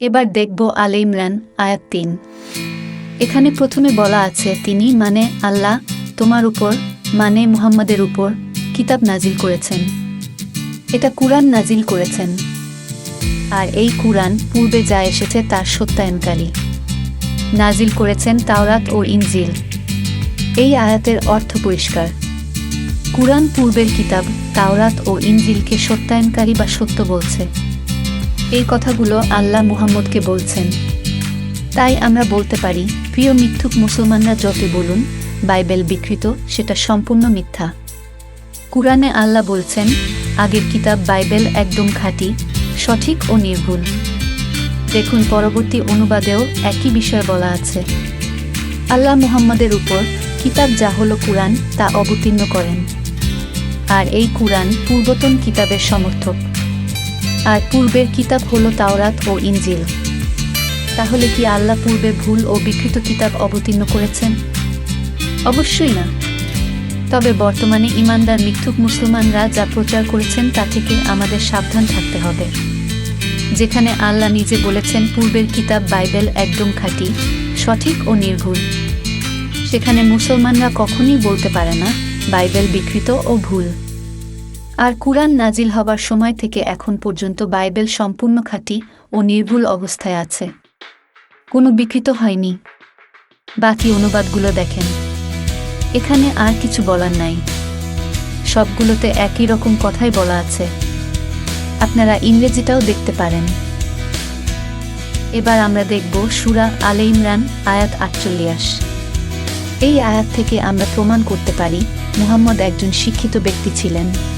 এবার দেখব আল ইমরান, আয়াত তিন। এখানে প্রথমে বলা আছে, তিনি মানে আল্লাহ, তোমার উপর মানে মুহাম্মাদের উপর কিতাব নাজিল করেছেন। এটা কুরআন নাজিল করেছেন। আর এই কুরআন পূর্বে যা এসেছে তার সত্যায়নকারী। নাজিল করেছেন তাওরাত ও ইনজিল। এই আয়াতের অর্থ পরিষ্কার। কুরআন পূর্বের কিতাব তাওরাত ও ইনজিলকে সত্যায়নকারী বা সত্য বলছে। এই কথাগুলো আল্লাহ মুহাম্মদকে বলছেন। তাই আমরা বলতে পারি, প্রিয় মিথ্যুক মুসলমানরা যত বলুন, বাইবেল বিকৃত, সেটা সম্পূর্ণ মিথ্যা। কুরআনে আল্লাহ বলছেন, আগের কিতাব বাইবেল একদম খাঁটি, সঠিক ও নির্ভুল। দেখুন পরবর্তী অনুবাদেও একই বিষয় বলা আছে। আল্লাহ মুহাম্মদের উপর কিতাব যা হলো কুরআন, তা অবতীর্ণ করেন। আর এই কুরআন পূর্বতন কিতাবের সমর্থক। আর পূর্বের কিতাব হলো তাওরাত ও ইনজিল। তাহলে কি আল্লাহ পূর্বে ভুল ও বিকৃত কিতাব অবতীর্ণ করেছেন? অবশ্যই না। তবে বর্তমানে ইমানদার মিথ্যুক মুসলমানরা যা প্রচার করেছেন তা থেকে আমাদের সাবধান থাকতে হবে। যেখানে আল্লাহ নিজে বলেছেন, পূর্বের কিতাব বাইবেল একদম খাঁটি, সঠিক ও নির্ভুল। সেখানে মুসলমানরা কখনই বলতে পারে না, বাইবেল বিকৃত ও ভুল। আর কুরআন নাজিল হবার সময় থেকে এখন পর্যন্ত বাইবেল সম্পূর্ণ খাঁটি ও নির্ভুল অবস্থায় আছে। কোনো বিকৃত হয়নি। বাকি অনুবাদগুলো দেখেন। এখানে আর কিছু বলার নাই। সবগুলোতে একই রকম কথাই বলা আছে। আপনারা ইংরেজিটাও দেখতে পারেন। এবার আমরা দেখব সুরা আলে ইমরান, আয়াত আটচল্লিশ। এই আয়াত থেকে আমরা প্রমাণ করতে পারি, মুহাম্মদ একজন শিক্ষিত ব্যক্তি ছিলেন।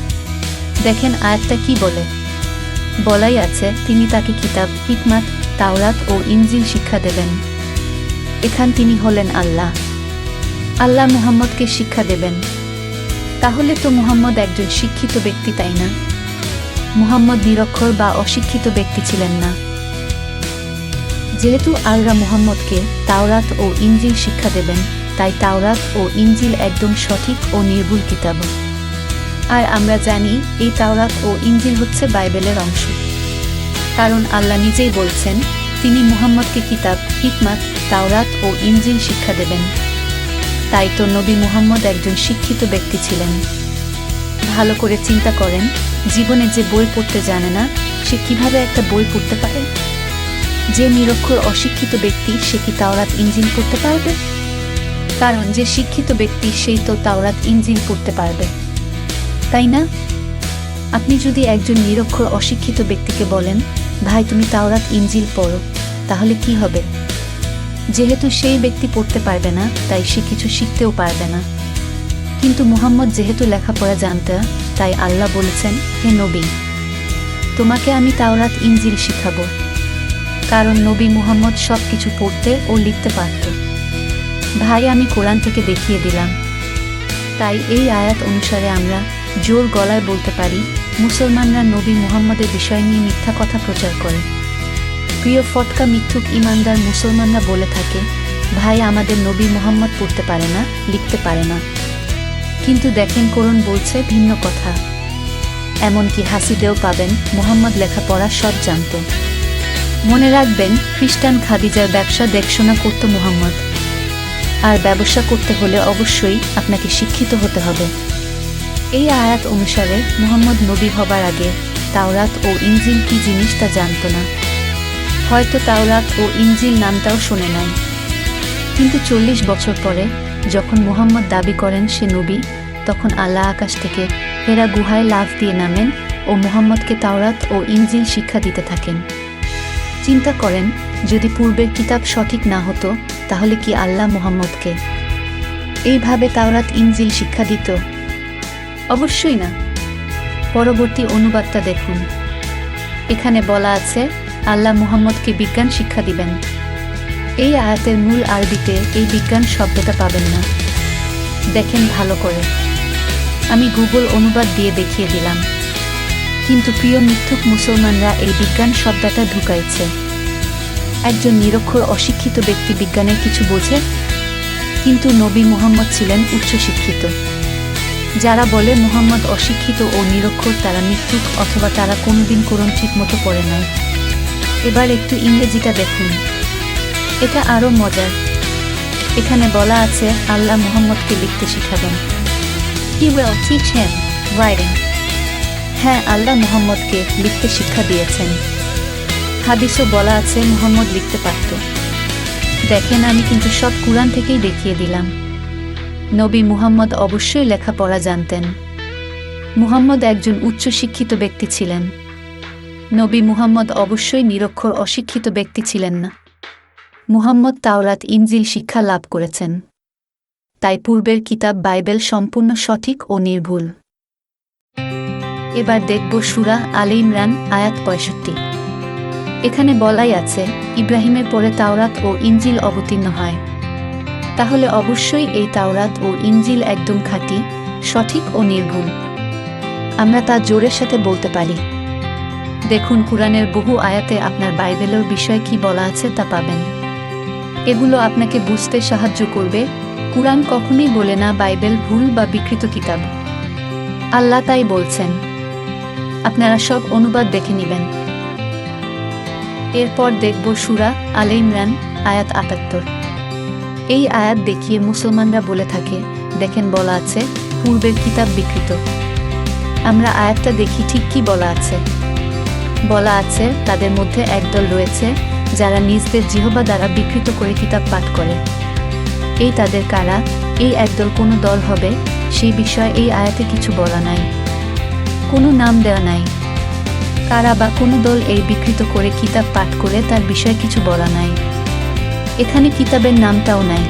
দেখেন আয়াতটা কি বলে? বলাই আছে, তিনি তাকে কিতাব, হিকমাত, তাওরাত ও ইনজিল শিক্ষা দেবেন। এখান তিনি হলেন আল্লাহ। আল্লাহ মুহাম্মদকে শিক্ষা দেবেন। তাহলে তো মুহাম্মদ একজন শিক্ষিত ব্যক্তি, তাই না? মুহাম্মদ নিরক্ষর বা অশিক্ষিত ব্যক্তি ছিলেন না। যেহেতু আল্লাহ মুহাম্মদকে তাওরাত ও ইনজিল শিক্ষা দেবেন, তাই তাওরাত ও ইঞ্জিল একদম সঠিক ও নির্ভুল কিতাব। আর আমরা জানি এই তাওরাত ও ইনজিল হচ্ছে বাইবেলের অংশ। কারণ আল্লাহ নিজেই বলছেন, তিনি মুহাম্মদকে কিতাব, হিকমাত, তাওরাত ও ইনজিল শিক্ষা দেবেন। তাই তো নবী মুহাম্মদ একজন শিক্ষিত ব্যক্তি ছিলেন। ভালো করে চিন্তা করেন, জীবনে যে বই পড়তে জানে না, সে কীভাবে একটা বই পড়তে পারে? যে নিরক্ষর অশিক্ষিত ব্যক্তি, সে কি তাওরাত ইঞ্জিন পড়তে পারবে? কারণ যে শিক্ষিত ব্যক্তি, সেই তো তাওরাত ইঞ্জিন পড়তে পারবে। তাই না? আপনি যদি একজন নিরক্ষর অশিক্ষিত ব্যক্তিকে বলেন, ভাই, তুমি তাওরাত ইঞ্জিল পড়ো, তাহলে কি হবে? যেহেতু সেই ব্যক্তি পড়তে পারবে না, তাই সে কিছু শিখতেও পারবে না। কিন্তু মুহাম্মদ যেহেতু লেখাপড়া জানতে, তাই আল্লাহ বলেছেন, হে নবী, তোমাকে আমি তাওরাত ইঞ্জিল শিখাবো। কারণ নবী মুহাম্মদ সব কিছু পড়তে ও লিখতে পারত। ভাই, আমি কোরআন থেকে দেখিয়ে দিলাম। তাই এই আয়াত অনুসারে আমরা জোর গলায় বলতে পারি, মুসলমানরা নবী মুহাম্মদের বিষয় নিয়ে মিথ্যা কথা প্রচার করে। প্রিয় ফটকা মিথ্যুক ইমানদার মুসলমানরা বলে থাকে, ভাই, আমাদের নবী মুহাম্মদ পড়তে পারে না, লিখতে পারে না। কিন্তু দেখেন করুন বলছে ভিন্ন কথা। এমনকি হাসিদেও পাবেন, মোহাম্মদ লেখাপড়া সব জানত। মনে রাখবেন, খ্রিস্টান খাদিজার ব্যবসা দেখশোনা করত মুহাম্মদ। আর ব্যবসা করতে হলে অবশ্যই আপনাকে শিক্ষিত হতে হবে। এই আয়াত অনুসারে মুহাম্মদ নবী হবার আগে তাওরাত ও ইনজিল কি জিনিস তা জানত না। হয়তো তাওরাত ও ইনজিল নামটাও শোনে নাই। কিন্তু চল্লিশ বছর পরে যখন মুহাম্মদ দাবি করেন সে নবী, তখন আল্লাহ আকাশ থেকে হেরা গুহায় লাভ দিয়ে নামেন ও মোহাম্মদকে তাওরাত ও ইনজিল শিক্ষা দিতে থাকেন। চিন্তা করেন, যদি পূর্বের কিতাব সঠিক না হতো, তাহলে কি আল্লাহ মোহাম্মদকে? এইভাবে তাওরাত ইনজিল শিক্ষা দিত? অবশ্যই না। পরবর্তী অনুবাদটা দেখুন। এখানে বলা আছে, আল্লাহ মুহাম্মদকে বিজ্ঞান শিক্ষা দিবেন। এই আয়াতের মূল আরবিতে এই বিজ্ঞান শব্দটা পাবেন না। দেখেন ভালো করে। আমি গুগল অনুবাদ দিয়ে দেখিয়ে দিলাম। কিন্তু প্রিয় মিথ্যুক মুসলমানরা এই বিজ্ঞান শব্দটা ঢুকাইছে। একজন নিরক্ষর অশিক্ষিত ব্যক্তি বিজ্ঞানের কিছু বোঝে, কিন্তু নবী মুহাম্মদ ছিলেন উচ্চশিক্ষিত। যারা বলে মুহাম্মদ অশিক্ষিত ও নিরক্ষর, তারা মিথ্যুক অথবা তারা কোনোদিন কোরআন ঠিক মতো পড়ে নাই। এবার একটু ইংরেজিটা দেখুন। এটা আরও মজার। এখানে বলা আছে, আল্লাহ মুহাম্মদকে লিখতে শিখাবেন। He will teach him writing হ্যাঁ আল্লাহ মুহাম্মদকে লিখতে শিক্ষা দিয়েছেন। হাদিসও বলা আছে, মুহাম্মদ লিখতে পারত। দেখেন, আমি কিন্তু সব কোরআন থেকেই দেখিয়ে দিলাম। নবী মুহাম্মদ অবশ্যই লেখাপড়া জানতেন। মুহাম্মদ একজন উচ্চশিক্ষিত ব্যক্তি ছিলেন। নবী মুহাম্মদ অবশ্যই নিরক্ষর অশিক্ষিত ব্যক্তি ছিলেন না। মুহাম্মদ তাওরাত ইনজিল শিক্ষা লাভ করেছেন। তাই পূর্বের কিতাব বাইবেল সম্পূর্ণ সঠিক ও নির্ভুল। এবার দেখব সুরা আলে ইমরান, আয়াত পঁয়ষট্টি। এখানে বলাই আছে, ইব্রাহিমের পরে তাওরাত ও ইনজিল অবতীর্ণ হয়। তাহলে অবশ্যই এই তাওরাত ও ইঞ্জিল একদম খাঁটি, সঠিক ও নির্ভুল। আমরা তা জোরের সাথে বলতে পারি। দেখুন, কুরআনের বহু আয়াতে আপনার বাইবেলের বিষয়ে কি বলা আছে তা পাবেন। এগুলো আপনাকে বুঝতে সাহায্য করবে, কুরআন কখনোই বলে না বাইবেল ভুল বা বিকৃত কিতাব। আল্লাহ তাই বলছেন। আপনারা সব অনুবাদ দেখে নেবেন। এরপর দেখব সুরা আলে ইমরান, আয়াত আটাত্তর। এই আয়াত দেখিয়ে মুসলমানরা বলে থাকে, দেখেন বলা আছে, পূর্বের কিতাব বিকৃত। আমরা আয়াতটা দেখি ঠিক কি বলা আছে? বলা আছে, তাদের মধ্যে একদল রয়েছে, যারা নিজদের জিহবা দ্বারা বিকৃত করে কিতাব পাঠ করে। এই তাদের কারা? এই একদল কোনো দল হবে? সেই বিষয়ে এই আয়াতে কিছু বলা নাই। কোনো নাম দেওয়া নাই। কারা বা কোনো দল এই বিকৃত করে কিতাব পাঠ করে, তার বিষয়ে কিছু বলা নাই। এখানে কিতাবের নামটাও নাই।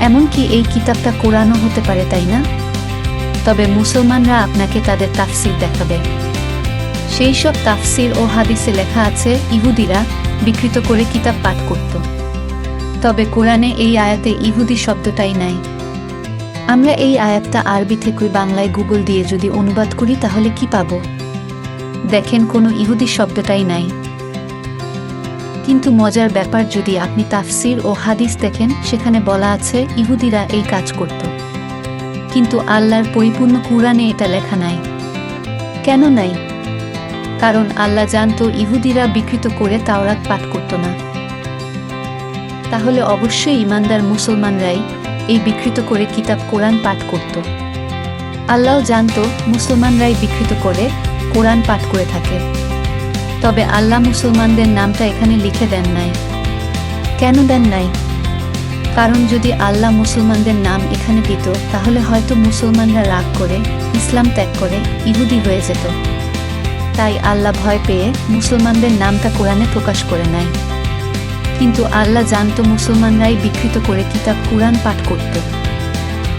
এমনকি এই কিতাবটা কোরআনও হতে পারে, তাই না? তবে মুসলমানরা আপনাকে তাদের তাফসির দেখাবে সেই সব তাফসির ও হাদিসে লেখা আছে, ইহুদিরা বিকৃত করে কিতাব পাঠ করত। তবে কোরআনে এই আয়াতে ইহুদি শব্দটাই নাই। আমরা এই আয়াতটা আরবি থেকে বাংলায় গুগল দিয়ে যদি অনুবাদ করি, তাহলে কি পাব? দেখেন কোনো ইহুদি শব্দটাই নাই। কিন্তু মজার ব্যাপার যদি আপনি তাফসির ও হাদিস দেখেন, সেখানে বলা আছে, ইহুদিরা এই কাজ করত। কিন্তু আল্লাহর পরিপূর্ণ কুরআনে এটা লেখা নাই। কেন নাই? কারণ আল্লাহ জানত, ইহুদিরা বিকৃত করে তাওরাত পাঠ করত না। তাহলে অবশ্যই ইমানদার মুসলমানরাই এই বিকৃত করে কিতাব কোরআন পাঠ করত। আল্লাহও জানতো, মুসলমানরাই বিকৃত করে কোরআন পাঠ করে থাকে। তবে আল্লাহ মুসলমানদের নামটা এখানে লিখে দেন নাই। কেন দেন নাই? কারণ যদি আল্লাহ মুসলমানদের নাম এখানে দিত, তাহলে হয়তো মুসলমানরা রাগ করে, ইসলাম ত্যাগ করে, ইহুদি হয়ে যেত। তাই আল্লাহ ভয় পেয়ে মুসলমানদের নামটা কোরআনে প্রকাশ করে নেয় কিন্তু আল্লাহ জানতো মুসলমানরাই বিকৃত করে কিতাব কোরআন পাঠ করত।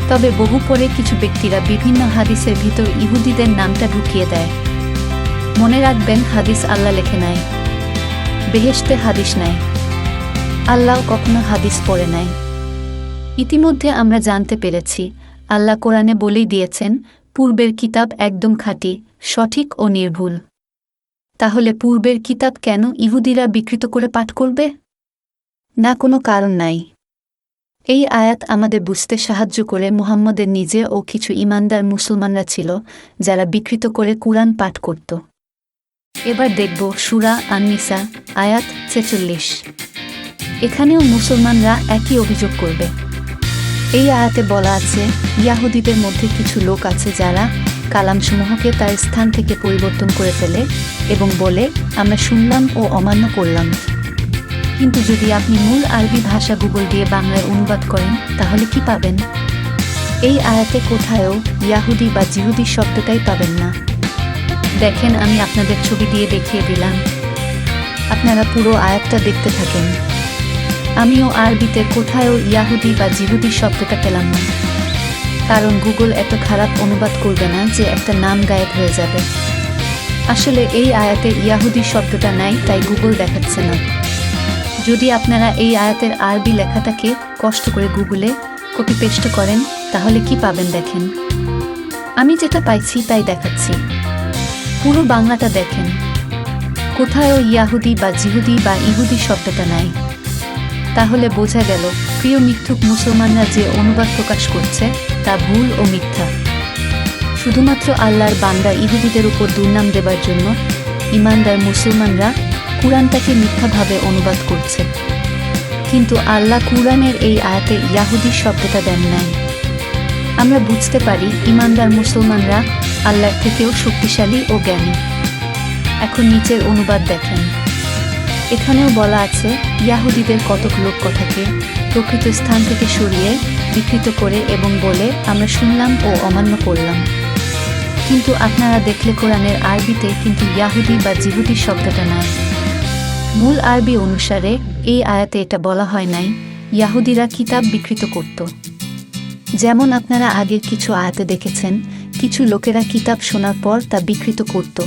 তবে বহু পরে কিছু ব্যক্তিরা বিভিন্ন হাদিসের ভিতর ইহুদিদের নামটা ঢুকিয়ে দেয়। মনে রাখবেন, হাদিস আল্লাহ লেখে নাই। বেহেশতে হাদিস নাই। আল্লাহ কখনো হাদিস পড়ে নাই। ইতিমধ্যে আমরা জানতে পেরেছি, আল্লাহ কোরআনে বলেই দিয়েছেন, পূর্বের কিতাব একদম খাঁটি, সঠিক ও নির্ভুল। তাহলে পূর্বের কিতাব কেন ইহুদিরা বিকৃত করে পাঠ করবে? না কোনো কারণ নাই। এই আয়াত আমাদের বুঝতে সাহায্য করে মুহাম্মদের নিজে ও কিছু ইমানদার মুসলমানরা ছিল, যারা বিকৃত করে কুরআন পাঠ করত। এবার দেখব সুরা আননিসা, আয়াত ছেচল্লিশ। এখানেও মুসলমানরা একই অভিযোগ করবে। এই আয়াতে বলা আছে, ইয়াহুদিদের মধ্যে কিছু লোক আছে যারা কালামসমূহকে তার স্থান থেকে পরিবর্তন করে ফেলে এবং বলে, আমরা শুনলাম ও অমান্য করলাম। কিন্তু যদি আপনি মূল আরবি ভাষা গুগল দিয়ে বাংলায় অনুবাদ করেন, তাহলে কি পাবেন? এই আয়াতে কোথায়ও ইয়াহুদি বা জিহুদি শব্দটাই পাবেন না। দেখেন, আমি আপনাদের ছবি দিয়ে দেখিয়ে দিলাম। আপনারা পুরো আয়াতটা দেখতে থাকেন। আমিও আরবিতে কোথায়ও ইয়াহুদি বা জিহুদি শব্দটা পেলাম না। কারণ গুগল এত খারাপ অনুবাদ করবে না যে একটা নাম গায়েব হয়ে যাবে। আসলে এই আয়াতে ইয়াহুদি শব্দটা নাই, তাই গুগল দেখাচ্ছে না। যদি আপনারা এই আয়াতের আরবি লেখাটাকে কষ্ট করে গুগলে কপি পেস্ট করেন, তাহলে কি পাবেন দেখেন? আমি যেটা পাইছি, তাই দেখাচ্ছি। পুরো বাংলাটা দেখেন। কোথায়ও ইয়াহুদি বা জিহুদি বা ইহুদি শব্দটা নাই। তাহলে বোঝা গেল, প্রিয় মিথ্যুক মুসলমানরা যে অনুবাদ প্রকাশ করছে, তা ভুল ও মিথ্যা। শুধুমাত্র আল্লাহর বান্দা ইহুদিদের উপর দুর্নাম দেবার জন্য ইমানদার মুসলমানরা কুরআনটাকে মিথ্যাভাবে অনুবাদ করছে। কিন্তু আল্লাহ কুরআনের এই আয়াতে ইয়াহুদি শব্দটা দেন নাই। আমরা বুঝতে পারি ইমানদার মুসলমানরা আল্লাহর থেকেও শক্তিশালী ও জ্ঞানী। এখন নিচের অনুবাদ দেখেন। এখানেও বলা আছে, ইয়াহুদিদের কতক লোক কথাকে প্রকৃত স্থান থেকে সরিয়ে বিকৃত করে এবং বলে, আমরা শুনলাম ও অমান্য করলাম। কিন্তু আপনারা দেখলে কোরআনের আরবিতে কিন্তু ইয়াহুদি বা জিহুদি শব্দটা নাই। মূল আরবি অনুসারে এই আয়াতে এটা বলা হয় নাই, ইয়াহুদিরা কিতাব বিকৃত করত। যেমন আপনারা আগের কিছু আয়াতে দেখেছেন, কিছু লোকেরা কিতাব শোনার পর তা বিকৃত করত,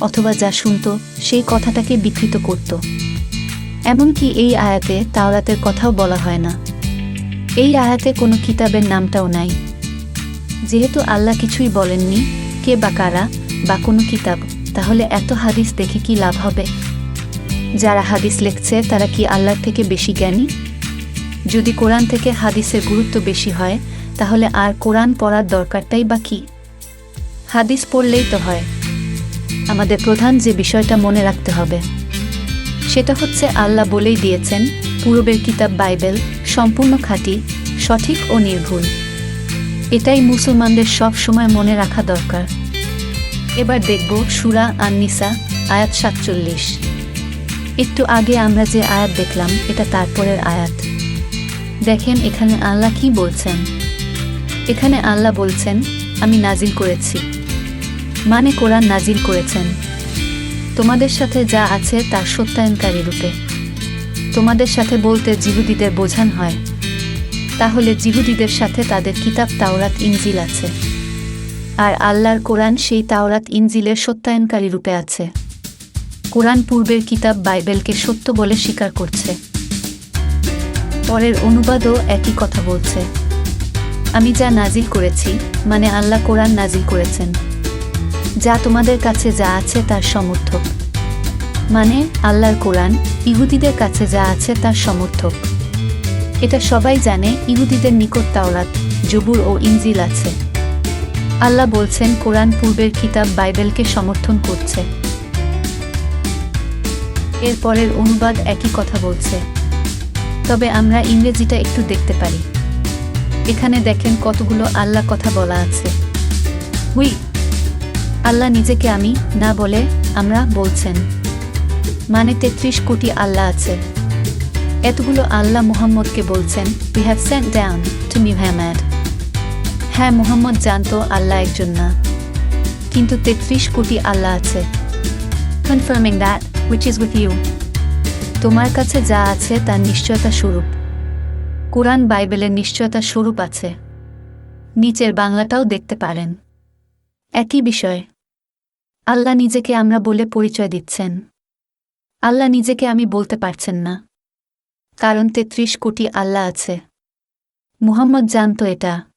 অথবা যা শুনত, সেই কথাটাকে বিকৃত করত। এমনকি এই আয়াতে তাওরাতের কথাও বলা হয় না। এই আয়াতে কোনো কিতাবের নামটাও নাই। যেহেতু আল্লাহ কিছুই বলেননি, কে বা কারা বা কোনো কিতাব, তাহলে এত হাদিস দেখে কি লাভ হবে? যারা হাদিস লিখছে, তারা কি আল্লাহর থেকে বেশি জ্ঞানী? যদি কোরআন থেকে হাদিসের গুরুত্ব বেশি হয় তাহলে আর কোরআন পড়ার দরকারটাই বা কি? হাদিস পড়লেই তো হয়। আমাদের প্রধান যে বিষয়টা মনে রাখতে হবে, সেটা হচ্ছে আল্লাহ বলেই দিয়েছেন, পূর্বের কিতাব বাইবেল সম্পূর্ণ খাঁটি, সঠিক ও নির্ভুল। এটাই মুসলমানদের সব সময় মনে রাখা দরকার। এবার দেখব সুরা আননিসা, আয়াত সাতচল্লিশ। একটু আগে আমরা যে আয়াত দেখলাম, এটা তারপরের আয়াত। দেখেন এখানে আল্লাহ কি বলছেন? এখানে আল্লাহ বলছেন, আমি নাজিল করেছি। মানে কোরআন নাজিল করেছেন। তোমাদের সাথে যা আছে তার সত্যায়নকারী রূপে। তোমাদের সাথে বলতে জিহুদিদের বোঝান হয়। তাহলে জিহুদিদের সাথে তাদের কিতাব তাওরাত ইনজিল আছে। আর আল্লাহর কোরআন সেই তাওরাত ইনজিলের সত্যায়নকারী রূপে আছে। কোরআন পূর্বের কিতাব বাইবেলকে সত্য বলে স্বীকার করছে। পরের অনুবাদও একই কথা বলছে। আমি যা নাজিল করেছি মানে আল্লাহ কোরআন নাজিল করেছেন। যা তোমাদের কাছে যা আছে তার সমর্থক। মানে আল্লাহর কোরআন, ইহুদিদের কাছে যা আছে তার সমর্থক। এটা সবাই জানে, ইহুদিদের নিকট তাওরাত জবুর ও ইনজিল আছে। আল্লাহ বলছেন, কোরআন পূর্বের কিতাব বাইবেলকে সমর্থন করছে। এরপরের অনুবাদ একই কথা বলছে। তবে আমরা ইংরেজিটা একটু দেখতে পারি। এখানে দেখেন কতগুলো আল্লাহ কথা বলা আছে। হুই আল্লাহ নিজেকে আমি না বলে আমরা বলছেন। মানে তেত্রিশ কোটি আল্লাহ আছে। এতগুলো আল্লাহ মুহাম্মদকে বলছেন we have sent down to Muhammad হ্যাঁ মুহাম্মদ জানতো আল্লাহ একজন না। কিন্তু তেত্রিশ কোটি আল্লাহ আছে। Confirming that which is with you তোমার কাছে যা আছে তার নিশ্চয়তা স্বরূপ। কোরআন বাইবেলের নিশ্চয়তা স্বরূপ আছে। নিচের বাংলাটাও দেখতে পারেন। একই বিষয়। আল্লাহ নিজেকে আমরা বলে পরিচয় দিচ্ছেন। আল্লাহ নিজেকে আমি বলতে পারছেন না। কারণ তেত্রিশ কোটি আল্লাহ আছে। মুহাম্মদ জানত এটা।